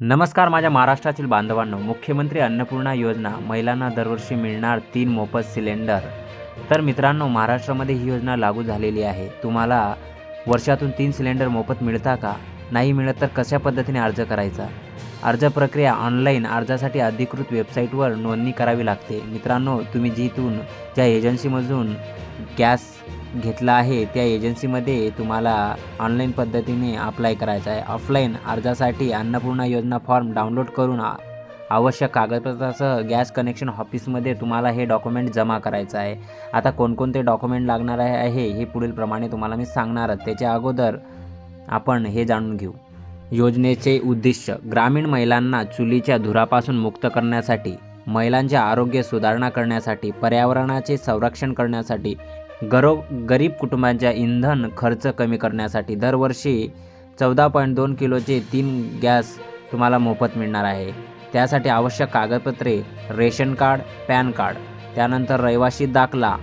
नमस्कार माझ्या महाराष्ट्रातील बांधवांनो. मुख्यमंत्री अन्नपूर्णा योजना महिलांना दरवर्षी मिळणार तीन मोफत सिलेंडर. तर मित्रांनो महाराष्ट्रामध्ये ही योजना लागू झालेली आहे. तुम्हाला वर्षातून तीन सिलेंडर मोफत मिळता का? नाही मिळत तर कशा पद्धतीने अर्ज करायचा? अर्ज प्रक्रिया ऑनलाईन अर्जासाठी अधिकृत वेबसाईटवर नोंदणी करावी लागते. मित्रांनो तुम्ही जिथून ज्या एजन्सीमधून गॅस घेतला आहे त्या एजन्सीमध्ये तुम्हाला ऑनलाईन पद्धतीने अप्लाय करायचं आहे. ऑफलाईन अर्जासाठी अन्नपूर्णा योजना फॉर्म डाउनलोड करून आवश्यक कागदपत्रासह गॅस कनेक्शन ऑफिसमध्ये तुम्हाला हे डॉक्युमेंट जमा करायचं आहे. आता कोणकोणते डॉक्युमेंट लागणार आहे आहे हे पुढील प्रमाणे तुम्हाला मी सांगणारच. त्याच्या अगोदर आपण हे जाणून घेऊ. योजनेचे उद्दिष्ट ग्रामीण महिलांना चुलीच्या धुरापासून मुक्त करण्यासाठी महिलांचे आरोग्य सुधारणा करण्यासाठी पर्यावरणाचे संरक्षण करण्यासाठी गरो गरीब कुटुंबांच्या इंधन खर्च कमी करण्यासाठी दरवर्षी चौदा पॉईंट दोन किलोचे तीन गॅस तुम्हाला मोफत मिळणार आहे. त्यासाठी आवश्यक कागदपत्रे रेशन कार्ड पॅन कार्ड त्यानंतर रहिवासी दाखला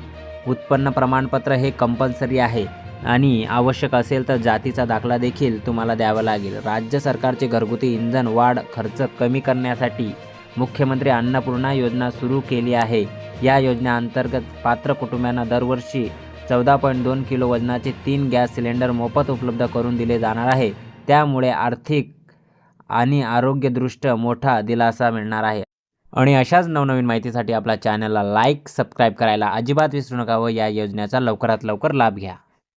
उत्पन्न प्रमाणपत्र हे कंपल्सरी आहे आणि आवश्यक असेल तर जातीचा दाखला देखील तुम्हाला द्यावा लागेल. राज्य सरकारचे घरगुती इंधन वाढ खर्च कमी करण्यासाठी मुख्यमंत्री अन्नपूर्णा योजना सुरू केली आहे. या योजनेअंतर्गत पात्र कुटुंबांना दरवर्षी चौदा पॉईंट दोन किलो वजनाचे तीन गॅस सिलेंडर मोफत उपलब्ध करून दिले जाणार आहे. त्यामुळे आर्थिक आणि आरोग्यदृष्ट्या मोठा दिलासा मिळणार आहे. आणि अशाच नवनवीन माहितीसाठी आपल्या चॅनलला लाईक सबस्क्राईब करायला अजिबात विसरू नका व या योजनेचा लवकरात लवकर लाभ घ्या.